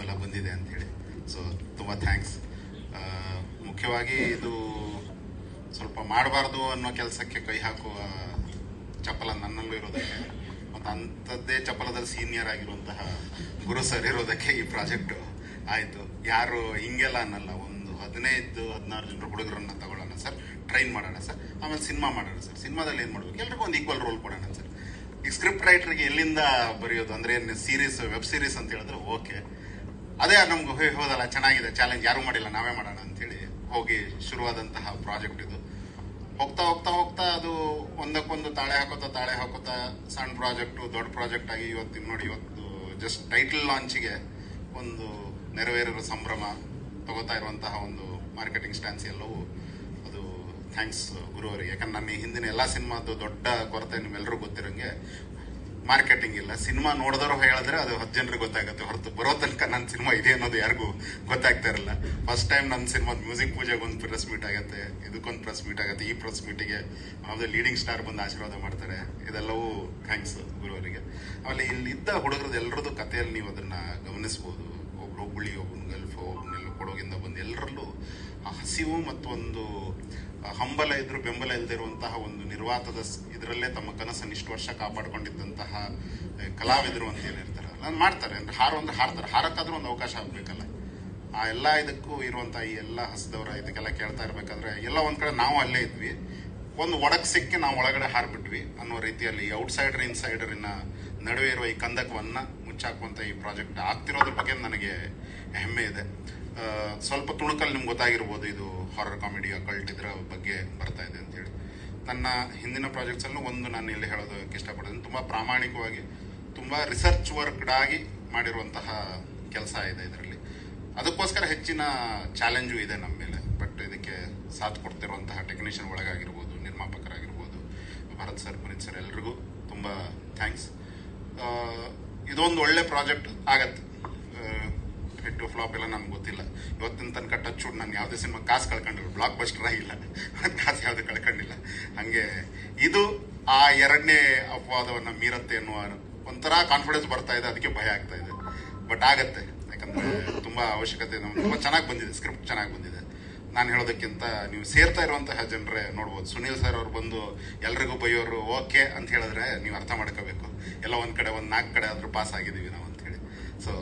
ಬಲ ಬಂದಿದೆ ಅಂತ ಹೇಳಿ. ಸೊ ತುಂಬ ಥ್ಯಾಂಕ್ಸ್ ಮುಖ್ಯವಾಗಿ ಇದು ಸ್ವಲ್ಪ ಮಾಡಬಾರ್ದು ಅನ್ನೋ ಕೆಲಸಕ್ಕೆ ಕೈ ಹಾಕುವ ಚಪ್ಪಲ ನನ್ನಲ್ಲೂ ಇರೋದಕ್ಕೆ ಮತ್ತು ಅಂಥದ್ದೇ ಚಪ್ಪಲದಲ್ಲಿ ಸೀನಿಯರ್ ಆಗಿರುವಂತಹ ಗುರು ಸರ್ ಇರೋದಕ್ಕೆ ಈ ಪ್ರಾಜೆಕ್ಟು ಆಯಿತು. ಯಾರು ಹಿಂಗೆಲ್ಲ ಅನ್ನಲ್ಲ. ಒಂದು ಹದಿನೈದು, ಹದಿನಾರು ಜನರು ಹುಡುಗರನ್ನ ತಗೊಳ್ಳೋಣ ಸರ್ ಟ್ರೈನ್ ಮಾಡೋಣ ಸರ್ ಆಮೇಲೆ ಸಿನಿಮಾ ಮಾಡೋಣ ಸರ್ ಸಿನಿಮಾದಲ್ಲಿ ಏನು ಮಾಡಬೇಕು? ಎಲ್ರಿಗೂ ಒಂದು ಈಕ್ವಲ್ ರೋಲ್ ಕೊಡೋಣ ಸರ್ ಈಗ ಸ್ಕ್ರಿಪ್ಟ್ ರೈಟರ್ಗೆ ಎಲ್ಲಿಂದ ಬರೆಯೋದು ಅಂದ್ರೆ ಸೀರೀಸ್ ವೆಬ್ ಸೀರೀಸ್ ಅಂತ ಹೇಳಿದ್ರೆ ಓಕೆ ಅದೇ ನಮ್ಗೆ ಹೋದಲ್ಲ, ಚೆನ್ನಾಗಿದೆ ಚಾಲೆಂಜ್ ಯಾರು ಮಾಡಿಲ್ಲ, ನಾವೇ ಮಾಡೋಣ ಅಂತೇಳಿ ಹೋಗಿ ಶುರುವಾದಂತಹ ಪ್ರಾಜೆಕ್ಟ್ ಇದು. ಹೋಗ್ತಾ ಹೋಗ್ತಾ ಹೋಗ್ತಾ ಅದು ಒಂದಕ್ಕೊಂದು ತಾಳೆ ಹಾಕೋತಾ ತಾಳೆ ಹಾಕೋತಾ ಸಣ್ಣ ಪ್ರಾಜೆಕ್ಟು ದೊಡ್ಡ ಪ್ರಾಜೆಕ್ಟ್ ಆಗಿ ಇವತ್ತು ನೋಡಿ ಇವತ್ತು ಜಸ್ಟ್ ಟೈಟಲ್ ಲಾಂಚಿಗೆ ಒಂದು ನೆರವೇರಿರೋ ಸಂಭ್ರಮ ತಗೋತಾ ಇರುವಂತಹ ಒಂದು ಮಾರ್ಕೆಟಿಂಗ್ ಸ್ಟ್ಯಾನ್ಸ್ ಎಲ್ಲವೂ ಥ್ಯಾಂಕ್ಸ್ ಗುರುವರಿಗೆ. ಯಾಕಂದ್ರೆ ನನ್ನ ಹಿಂದಿನ ಎಲ್ಲ ಸಿನಿಮಾದ್ದು ದೊಡ್ಡ ಕೊರತೆ ನಿಮ್ಮೆಲ್ಲರೂ ಗೊತ್ತಿರೋಂಗೆ ಮಾರ್ಕೆಟಿಂಗ್ ಇಲ್ಲ. ಸಿನಿಮಾ ನೋಡಿದವರು ಹೇಳಿದ್ರೆ ಅದು ಹತ್ತು ಜನರಿಗೆ ಗೊತ್ತಾಗುತ್ತೆ. ಹೊರತು ಬರೋ ತನಕ ನನ್ನ ಸಿನಿಮಾ ಇದೆ ಅನ್ನೋದು ಯಾರಿಗೂ ಗೊತ್ತಾಗ್ತಾ ಇರಲ್ಲ. ಫಸ್ಟ್ ಟೈಮ್ ನನ್ನ ಸಿನಿಮಾದ ಮ್ಯೂಸಿಕ್ ಪೂಜೆಗೆ ಒಂದು ಪ್ರೆಸ್ ಮೀಟ್ ಆಗುತ್ತೆ, ಇದಕ್ಕೊಂದು ಪ್ರೆಸ್ ಮೀಟ್ ಆಗುತ್ತೆ, ಈ ಪ್ರೆಸ್ ಮೀಟಿಗೆ ಆಮೇಲೆ ಲೀಡಿಂಗ್ ಸ್ಟಾರ್ ಬಂದು ಆಶೀರ್ವಾದ ಮಾಡ್ತಾರೆ. ಇದೆಲ್ಲವೂ ಥ್ಯಾಂಕ್ಸ್ ಗುರುವರಿಗೆ. ಆಮೇಲೆ ಇಲ್ಲಿದ್ದ ಹುಡುಗರದ್ದು ಎಲ್ಲರದ್ದು ಕಥೆಯಲ್ಲಿ ನೀವು ಅದನ್ನ ಗಮನಿಸ್ಬೋದು. ಒಬ್ರು ಹುಬ್ಬಳ್ಳಿ ಒಬ್ಬನ ಗಲ್ಫ್ ಒಬ್ಬನೆಲ್ಲ ಕೊಡೋಗಿಂದ ಬಂದು ಎಲ್ಲರಲ್ಲೂ ಆ ಹಸಿವು ಮತ್ತು ಒಂದು ಹಂಬಲ ಇದ್ರು ಬೆಂಬಲ ಇಲ್ಲದಿರುವಂತಹ ಒಂದು ನಿರ್ವಾತದ ಇದರಲ್ಲೇ ತಮ್ಮ ಕನಸನ್ನು ಇಷ್ಟು ವರ್ಷ ಕಾಪಾಡ್ಕೊಂಡಿದ್ದಂತಹ ಕಲಾವಿದರು ಅಂತ ಏನಿರ್ತಾರೆ ನಾನು ಮಾಡ್ತಾರೆ. ಅಂದ್ರೆ ಹಾರು ಅಂದ್ರೆ ಹಾರ್ತಾರೆ. ಹಾರಕ್ಕಾದ್ರೂ ಒಂದು ಅವಕಾಶ ಆಗ್ಬೇಕಲ್ಲ. ಆ ಎಲ್ಲ ಇದಕ್ಕೂ ಇರುವಂತಹ ಈ ಎಲ್ಲ ಹಸದವರ ಇದಕ್ಕೆಲ್ಲ ಕೇಳ್ತಾ ಇರ್ಬೇಕಂದ್ರೆ, ಎಲ್ಲ ಒಂದ್ ಕಡೆ ನಾವು ಅಲ್ಲೇ ಇದ್ವಿ. ಒಂದು ಒಡಕ್ ಸಿಕ್ಕಿ ನಾವು ಒಳಗಡೆ ಹಾರ್ಬಿಟ್ವಿ ಅನ್ನೋ ರೀತಿಯಲ್ಲಿ ಔಟ್ಸೈಡರ್ ಇನ್ನ ನಡುವೆ ಇರುವ ಈ ಕಂದಕವನ್ನ ಮುಚ್ಚಾಕುವಂತ ಈ ಪ್ರಾಜೆಕ್ಟ್ ಆಗ್ತಿರೋದ್ರ ಬಗ್ಗೆ ನನಗೆ ಹೆಮ್ಮೆ ಇದೆ. ಸ್ವಲ್ಪ ತುಣುಕಲ್ಲಿ ನಿಮ್ಗೆ ಗೊತ್ತಾಗಿರ್ಬೋದು ಇದು ಹಾರರ್ ಕಾಮಿಡಿ ಅಕಲ್ಟ್ ಇದರ ಬಗ್ಗೆ ಬರ್ತಾ ಇದೆ ಅಂತ ಹೇಳಿ. ನನ್ನ ಹಿಂದಿನ ಪ್ರಾಜೆಕ್ಟ್ಸಲ್ಲೂ ಒಂದು ನಾನು ಇಲ್ಲಿ ಹೇಳೋದಕ್ಕೆ ಇಷ್ಟಪಡ್ತೀನಿ ತುಂಬಾ ಪ್ರಾಮಾಣಿಕವಾಗಿ, ತುಂಬಾ ರಿಸರ್ಚ್ ವರ್ಕ್ಡ್ ಆಗಿ ಮಾಡಿರುವಂತಹ ಕೆಲಸ ಇದೆ ಇದರಲ್ಲಿ. ಅದಕ್ಕೋಸ್ಕರ ಹೆಚ್ಚಿನ ಚಾಲೆಂಜು ಇದೆ ನಮ್ಮ ಮೇಲೆ. ಬಟ್ ಇದಕ್ಕೆ ಸಾಥ್ ಕೊಡ್ತಿರುವಂತಹ ಟೆಕ್ನಿಷಿಯನ್ ಒಳಗಾಗಿರ್ಬೋದು, ನಿರ್ಮಾಪಕರಾಗಿರ್ಬೋದು, ಭರತ್ ಸರ್ ಪುನೀತ್ ಸರ್ ಎಲ್ರಿಗೂ ತುಂಬ ಥ್ಯಾಂಕ್ಸ್ ಇದೊಂದು ಒಳ್ಳೆ ಪ್ರಾಜೆಕ್ಟ್ ಆಗತ್ತೆ. ಹಿಟ್ ಫ್ಲಾಪ್ ಎಲ್ಲ ನಮ್ಗೆ ಗೊತ್ತಿಲ್ಲ. ಇವತ್ತಿನ ತನಕ ಟಚ್ ಉಡ್ ನಾನು ಯಾವುದೇ ಸಿನಿಮಾ ಕಾಸು ಕಳ್ಕೊಂಡಿಲ್ಲ. ಬ್ಲಾಕ್ ಬಸ್ಟರ್ ಆಗಿಲ್ಲ ಕಾಸು ಯಾವುದು ಕಳ್ಕೊಂಡಿಲ್ಲ. ಹಂಗೆ ಇದು ಆ ಎರಡನೇ ಅಪವಾದವನ್ನು ಮೀರತ್ತೆ ಅನ್ನುವ ಒಂಥರ ಕಾನ್ಫಿಡೆನ್ಸ್ ಬರ್ತಾ ಇದೆ. ಅದಕ್ಕೆ ಭಯ ಆಗ್ತಾ ಇದೆ. ಬಟ್ ಆಗತ್ತೆ. ಯಾಕಂದ್ರೆ ತುಂಬಾ ಅವಶ್ಯಕತೆ ನಮ್ಗೆ. ತುಂಬಾ ಚೆನ್ನಾಗಿ ಬಂದಿದೆ. ಸ್ಕ್ರಿಪ್ಟ್ ಚೆನ್ನಾಗಿ ಬಂದಿದೆ. ನಾನು ಹೇಳೋದಕ್ಕಿಂತ ನೀವು ಸೇರ್ತಾ ಇರುವಂತಹ ಜನರೇ ನೋಡ್ಬೋದು. ಸುನೀಲ್ ಸರ್ ಅವ್ರು ಬಂದು ಎಲ್ರಿಗೂ ಬೈಯೋರು ಓಕೆ ಅಂತ ಹೇಳಿದ್ರೆ ನೀವು ಅರ್ಥ ಮಾಡ್ಕೋಬೇಕು. ಎಲ್ಲ ಒಂದ್ ಕಡೆ, ಒಂದ್ ನಾಲ್ಕು ಕಡೆ ಆದ್ರೂ ಪಾಸ್ ಆಗಿದ್ದೀವಿ ನಾವು ಅಂತ ಹೇಳಿ. ಸೊ